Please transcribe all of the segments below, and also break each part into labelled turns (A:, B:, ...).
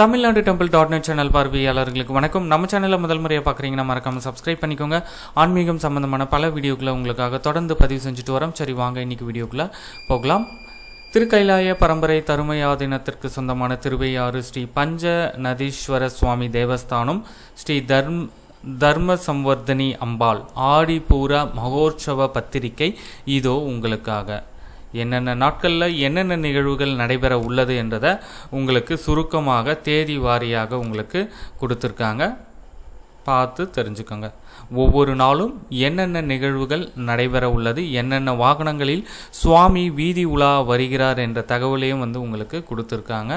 A: Tamil Nadu temple dot net channel பார்வையாளர்களுக்கு வணக்கம். நம்ம சேனலில் முதல் முறையாக பார்க்குறீங்கன்னா மறக்காமல் சப்ஸ்கிரைப் பண்ணிக்கோங்க. ஆன்மீகம் சம்பந்தமான பல வீடியோக்களை உங்களுக்காக தொடர்ந்து பதிவு செஞ்சுட்டு வரோம். சரி வாங்க இன்னைக்கு வீடியோக்குள்ளே போகலாம். திருக்கைலாய பரம்பரை தருமையாதீனத்திற்கு சொந்தமான திருவையாறு ஸ்ரீ பஞ்ச நதீஸ்வர சுவாமி தேவஸ்தானம் ஸ்ரீ தர்ம் தர்ம சம்வர்தனி அம்பாள் ஆடிபூர மகோற்சவ பத்திரிகை இதோ உங்களுக்காக. என்னென்ன நாட்களில் என்னென்ன நிகழ்வுகள் நடைபெற உள்ளது என்றதை உங்களுக்கு சுருக்கமாக தேதி வாரியாக உங்களுக்கு கொடுத்துருக்காங்க. பார்த்து தெரிஞ்சுக்கோங்க. ஒவ்வொரு நாளும் என்னென்ன நிகழ்வுகள் நடைபெற உள்ளது என்னென்ன வாகனங்களில் சுவாமி வீதி உலா வருகிறார் என்ற தகவலையும் வந்து உங்களுக்கு கொடுத்துருக்காங்க.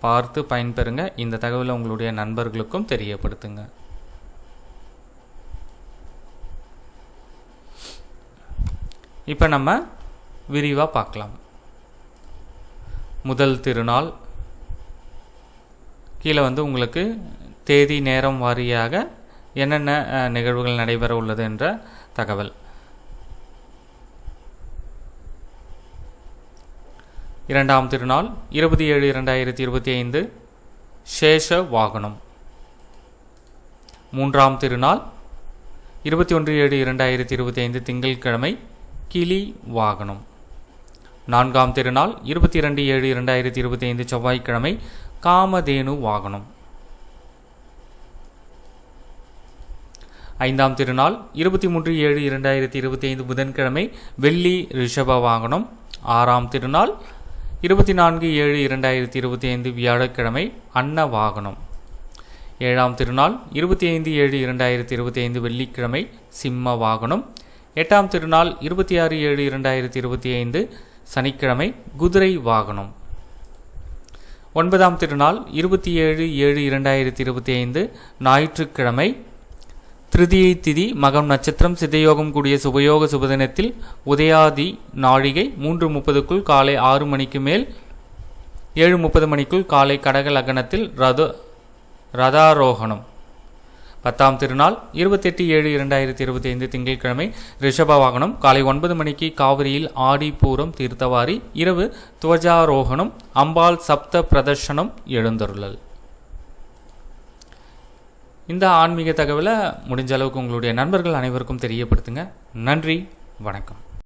A: பார்த்து பயன்பெறுங்க. இந்த தகவலை உங்களுடைய நண்பர்களுக்கும் தெரியப்படுத்துங்க. இப்போ நம்ம விரிவாக பார்க்கலாம். முதல் திருநாள். கீழே வந்து உங்களுக்கு தேதி நேரம் வாரியாக என்னென்ன நிகழ்வுகள் நடைபெற உள்ளது என்ற தகவல். இரண்டாம் திருநாள் இருபத்தி ஏழு இரண்டாயிரத்தி இருபத்தி ஐந்து. சேஷ வாகனம். மூன்றாம் திருநாள் இருபத்தி ஒன்று ஏழு இரண்டாயிரத்தி இருபத்தி ஐந்து திங்கட்கிழமை கிளி வாகனம். நான்காம் திருநாள் இருபத்தி ரெண்டு ஏழு இரண்டாயிரத்தி இருபத்தி ஐந்து செவ்வாய்க்கிழமை காமதேனு வாகனம். ஐந்தாம் திருநாள் இருபத்தி மூன்று ஏழு இரண்டாயிரத்தி இருபத்தி ஐந்து புதன்கிழமை வெள்ளி ரிஷப வாகனம். ஆறாம் திருநாள் இருபத்தி நான்கு ஏழு இரண்டாயிரத்தி இருபத்தி ஐந்து வியாழக்கிழமை அன்ன வாகனம். ஏழாம் திருநாள் இருபத்தி ஐந்து ஏழு இரண்டாயிரத்தி இருபத்தி ஐந்து வெள்ளிக்கிழமை சிம்ம வாகனம். எட்டாம் திருநாள் இருபத்தி ஆறு ஏழு இரண்டாயிரத்தி இருபத்தி ஐந்து சனிக்கிழமை குதிரை வாகனம். ஒன்பதாம் திருநாள் இருபத்தி ஏழு ஏழு இரண்டாயிரத்தி இருபத்தி ஐந்து ஞாயிற்றுக்கிழமை திருதியை திதி மகம் நட்சத்திரம் சித்தயோகம் கூடிய சுபயோக சுபதினத்தில் உதயாதி நாழிகை மூன்று முப்பதுக்குள் காலை ஆறு மணிக்கு மேல் ஏழு முப்பது மணிக்குள் காலை கடக லக்னத்தில் ரத ரதாரோகணம். பத்தாம் திருநாள் இருபத்தெட்டு ஏழு இரண்டாயிரத்தி இருபத்தி ஐந்து திங்கட்கிழமை ரிஷப வாகனம் காலை ஒன்பது மணிக்கு காவிரியில் ஆடிப்பூரம் தீர்த்தவாரி இரவு துவஜாரோகணம் அம்பாள் சப்த பிரதர்ஷனம் எழுந்தருளல். இந்த ஆன்மீக தகவலை முடிஞ்ச அளவுக்கு உங்களுடைய நண்பர்கள் அனைவருக்கும் தெரியப்படுத்துங்க. நன்றி வணக்கம்.